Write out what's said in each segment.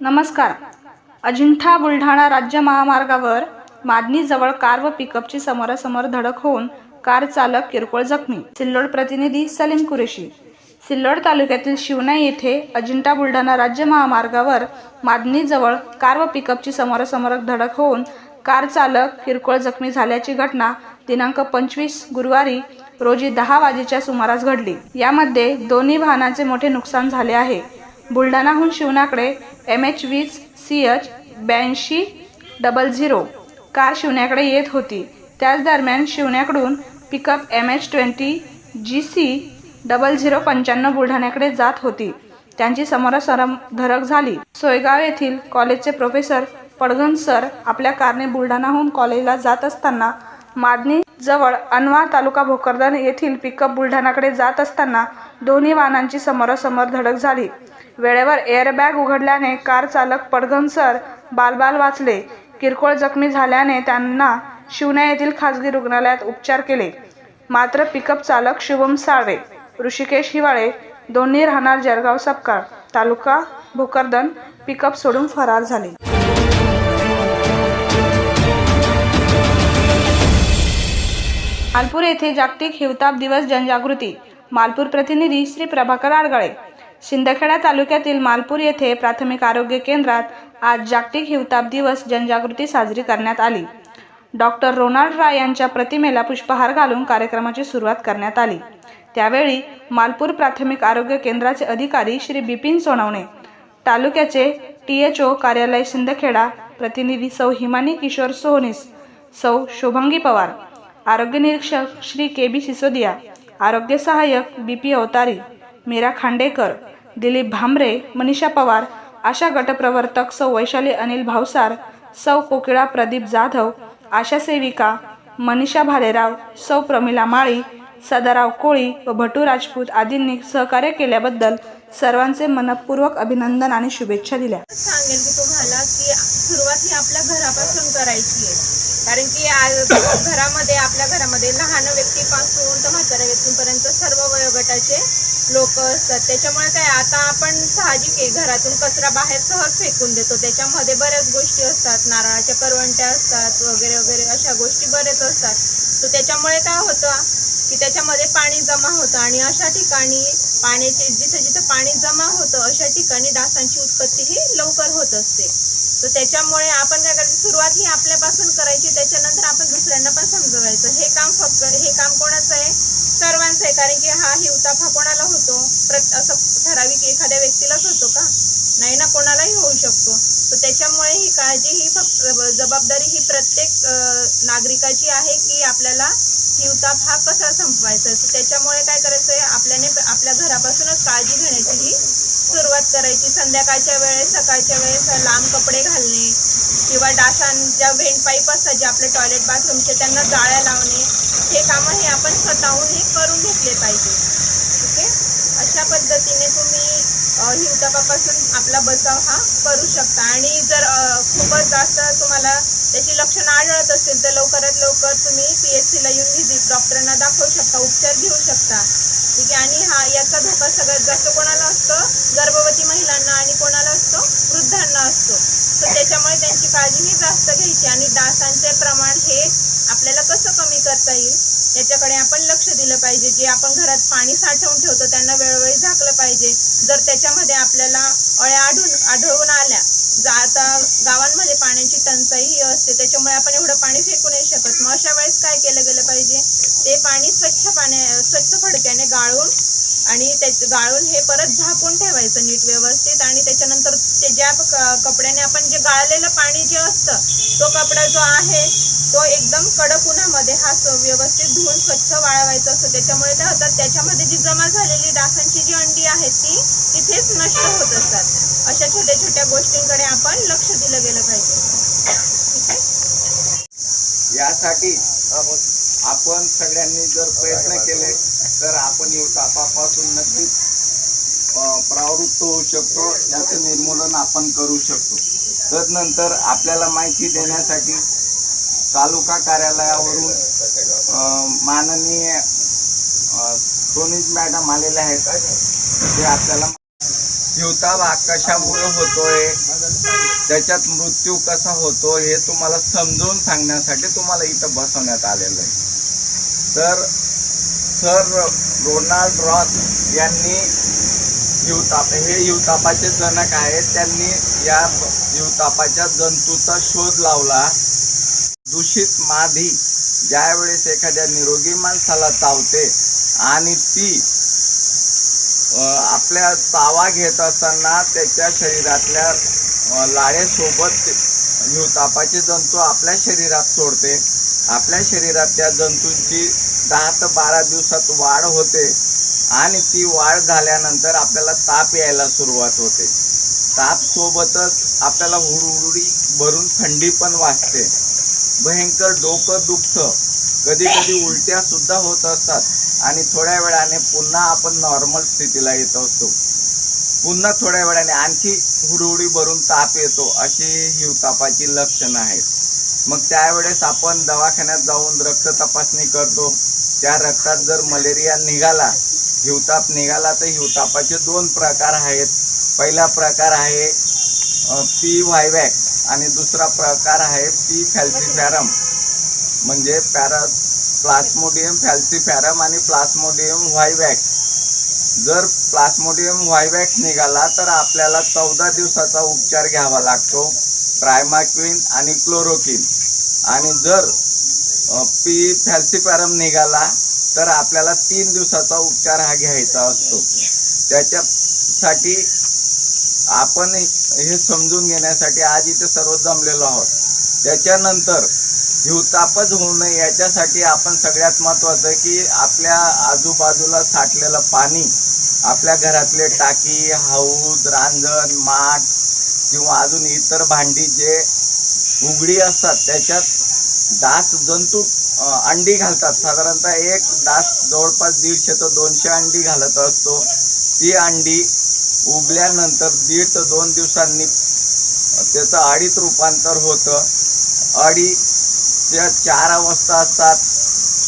नमस्कार. अजिंठा बुलढाणा राज्य महामार्गावर मादनीजवळ कार व पिकअपची समोरासमोर धडक होऊन कार चालक किरकोळ जखमी. सिल्लोड प्रतिनिधी सलीम कुरेशी. सिल्लोड तालुक्यातील शिवनाई येथे अजिंठा बुलढाणा राज्य महामार्गावर मादनीजवळ कार व पिकअपची समोरासमोर धडक होऊन कार चालक किरकोळ जखमी झाल्याची घटना दिनांक पंचवीस गुरुवारी रोजी दहा वाजेच्या सुमारास घडली. यामध्ये दोन्ही वाहनांचे मोठे नुकसान झाले आहे. बुलढाणाहून शिवनाकडे एम एच वीस सी एच ब्याऐंशी डबल झिरो कार शिवण्याकडे येत होती. त्याच दरम्यान शिवण्याकडून pickup M H twenty G C double zero पंच्याण्णव बुलढाण्याकडे जात होती. त्यांची समोरासमोर धडक झाली. सोयगाव येथील कॉलेजचे प्रोफेसर पडघन सर आपल्या कारने बुलढाणाहून कॉलेजला जात असताना मादनी जवळ अनवार तालुका भोकरदन येथील पिकअप बुलढाणाकडे जात असताना दोन्ही वाहनांची समोरासमोर धडक झाली. वेळेवर एअरबॅग उघडल्याने कार चालक पडघनसर बालबाल वाचले. किरकोळ जखमी झाल्याने त्यांना शिवना येथील खासगी रुग्णालयात उपचार केले. मात्र पिकअप चालक शुभम साळवे ऋषिकेश हिवाळे दोन्ही राहणार जळगाव सपकाळ तालुका भोकरदन पिकअप सोडून फरार झाले. मालपूर येथे जागतिक हिवताप दिवस जनजागृती. मालपूर प्रतिनिधी श्री प्रभाकर आडगळे. शिंदखेडा तालुक्यातील मालपूर येथे प्राथमिक आरोग्य केंद्रात आज जागतिक हिवताप दिवस जनजागृती साजरी करण्यात आली. डॉक्टर रोनाल्ड राय यांच्या प्रतिमेला पुष्पहार घालून कार्यक्रमाची सुरुवात करण्यात आली. त्यावेळी मालपूर प्राथमिक आरोग्य केंद्राचे अधिकारी श्री बिपिन सोनवणे तालुक्याचे टी एच ओ कार्यालय शिंदखेडा प्रतिनिधी सौ हिमानी किशोर सोहनीस सौ शुभंगी पवार आरोग्य निरीक्षक श्री के बी सिसोदिया आरोग्य सहाय्यक बी पी अवतारी मीरा खांडेकर दिलीप भांबरे मनीषा पवार आशा गटप्रवर्तक सौ वैशाली अनिल भावसार सौ कोकिळा प्रदीप जाधव आशा सेविका मनीषा भालेराव सौ प्रमिला माळी सदाराव कोळी व भटू राजपूत आदींनी सहकार्य केल्याबद्दल सर्वांचे मनपूर्वक अभिनंदन आणि शुभेच्छा दिल्या. सांगेल की तुम्हाला की सुरुवात ही आपल्या घरापासून करायची आहे. कारण की आज घरामध्ये आपल्या घरामध्ये लहान व्यक्तीपासून तर लोक असतात. त्याच्यामुळे काय आता आपण साहजिक आहे. घरातून कचरा बाहेर सहज फेकून देतो. त्याच्यामध्ये बऱ्याच गोष्टी असतात. नारळाच्या करवंट्या असतात वगैरे वगैरे अशा गोष्टी बरेच असतात. तर त्याच्यामुळे काय होतं की त्याच्यामध्ये पाणी जमा होतं आणि अशा ठिकाणी पाण्याचे जिथं जिथं पाणी जमा होतं अशा ठिकाणी डासांची उत्पत्ती ही लवकर होत असते. तर त्याच्यामुळे आपण काय करायचं? सुरुवात ही आपल्यापासून करायची. त्याच्यानंतर आपण दुसऱ्यांना पण समजवायचं. हे काम फक्त हे काम कोणाचं आहे? सर्वांचं आहे कारण की हा हिवताप हा कोणाला होतो? प्रत असं ठराविक एखाद्या व्यक्तीलाच होतो का? नाही ना कोणालाही होऊ शकतो. तर त्याच्यामुळे ही काळजी ही फक्त जबाबदारी ही प्रत्येक नागरिकाची आहे की आपल्याला हिवताप हा कसा संपवायचा? तर त्याच्यामुळे काय करायचं आहे? आपल्याने आपल्या घरापासूनच काळजी घेण्याची ही सुरुवात करायची. संध्याकाळच्या वेळेस सकाळच्या वेळेस लांब कपडे घालणे किंवा डासां ज्या व्हेंट पाईप असतात जे आपले टॉयलेट बाथरूमचे त्यांना जाळ्या लावणे. हे कामं हे आपण स्वतःहून करून घेतले पाहिजे. ठीक आहे अशा पद्धतीने तुम्ही हिवतापापासून आपला बचाव हा करू शकता. आणि जर खूपच जास्त तुम्हाला त्याची लक्षणं आढळत असतील तर लवकरात लवकर तुम्ही पी एच सीला येऊन व्हिजिट डॉक्टरांना दाखवू शकता उपचार घेऊ शकता. ठीक आहे? आणि हा याचा धोका सगळ्यात जास्त कोणाला असतो? गर्भवती महिलांना आणि कोणाला असतो? वृद्धांना असतो. तर त्याच्यामुळे त्यांची काळजी ही जास्त घ्यायची. आणि डासांचे प्रमाण हे आपल्याला कसं कमी करता येईल? याच्याकडे आपण लक्ष दिलं पाहिजे जे आपण घरात पाणी साठवून ठेवतो त्यांना वेळोवेळी झाकलं पाहिजे. जर त्याच्यामध्ये आपल्याला अळ्या आढळून आढळून आल्या जा आता गावांमध्ये पाण्याची टंचाई ही असते त्याच्यामुळे आपण एवढं पाणी फेकू नाही शकत. मग अशा वेळेस काय केलं गेलं पाहिजे? ते पाणी स्वच्छ पाण्या स्वच्छ फडक्याने गाळून आणि ते गाळून हे परत झाकून ठेवायचं नीट व्यवस्थित आणि त्याच्यानंतर ते ज्या कपड्याने आपण जे गाळलेलं पाणी जे असतं तो कपडा जो आहे तो एकदम कडक उन्हामध्ये हा व्यवस्थित धुवून स्वच्छ वाळवायचा असतो. त्याच्यामुळे काय होतात त्याच्यामध्ये जी जमा झालेली डासांची जी अंडी आहेत ती तिथेच नष्ट होत असतात. अशा छोट्या छोट्या गोष्टींकडे आपण लक्ष दिलं गेलं पाहिजे. ठीक आहे? यासाठी आपण सगळ्यांनी जर प्रयत्न केले तर आपण तापापासून नक्कीच परावृत्त होऊ शकतो. याचं निर्मूलन आपण करू शकतो. तदनंतर आपल्याला माहिती देण्यासाठी तालुका कार्यालयावरून माननीय सोनीज मॅडम आलेले आहेत. ते आपल्याला हिवताप हा कशामुळे होतोय त्याच्यात मृत्यू कसा होतो हे तुम्हाला समजून सांगण्यासाठी तुम्हाला इथं बसवण्यात आलेलं आहे. तर सर रोनाल्ड रॉस यांनी हिवताप हे हिवतापाचे जनक आहेत. त्यांनी या हिवतापाच्या जंतूचा शोध लावला. दूषित मादी ज्यावेळेस एखाद्या निरोगी माणसाला चावते आणि ती आपल्या चावा घेत असताना त्याच्या शरीरातल्या लाळेसोबत हिवतापाचे जंतू आपल्या शरीरात सोडते. आपल्या शरीरात त्या जंतूंची दहा ते बारा दिवसात वाढ होते आणि ती वाढ झाल्यानंतर आपल्याला ताप यायला सुरुवात होते. ताप सोबतच आपल्याला हुडहुडी भरून थंडी पण वाजते. भयंकर डोकं दुखतं. कधी कधी उलट्या सुद्धा होत असतात. आणि थोड्या वेळाने पुन्हा आपण नॉर्मल स्थितीला येत असतो. पुन्हा थोड्या वेळाने आणखी हुडहुडी भरून ताप येतो अशी हिवतापाची लक्षणं आहेत. मग त्यावेळेस आपण दवाखान्यात जाऊन रक्त तपासणी करतो. त्या रक्तात जर मलेरिया निघाला हिवताप निघाला तर हिवतापाचे दोन प्रकार आहेत. पहिला प्रकार आहे पी व्हायवॅक आणि दुसरा प्रकार आहे पी फॅल्सिफॅरम म्हणजे पॅरा प्लास्मोडियम फॅल्सिफॅरम आणि प्लास्मोडियम व्हायवॅक्स. जर प्लास्मोडियम व्हायवॅक्स निघाला तर आपल्याला चौदा दिवसाचा उपचार घ्यावा लागतो प्रायमाक्विन आणि क्लोरोकिन आणि जर पी फॅल्सिफॅरम निघाला तर आपल्याला तीन दिवसाचा उपचार हा घ्यायचा असतो. त्याच्यासाठी आपण हे समजून घेण्यासाठी आज इथे सर्व जमलेलो आहोत. त्याच्यानंतर हिवतापच होऊ नये याच्यासाठी आपण सगळ्यात महत्त्वाचं की आपल्या आजूबाजूला साठलेलं पाणी आपल्या घरातले टाकी हौद रांजण माठ किंवा अजून इतर भांडी जे उघडी असतात त्याच्यात डास जंतू अंडी घालतात. साधारणतः एक डास जवळपास दीडशे ते दोनशे अंडी घालत असतो. ती अंडी उगल्यानंतर दीड ते दोन दिवसांनी त्याचं अडीत रूपांतर होतं. अडी त्या चार अवस्था असतात.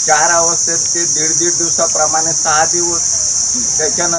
चार अवस्थेत ते दीड दीड दिवसाप्रमाणे सहा दिवस त्याच्यानंतर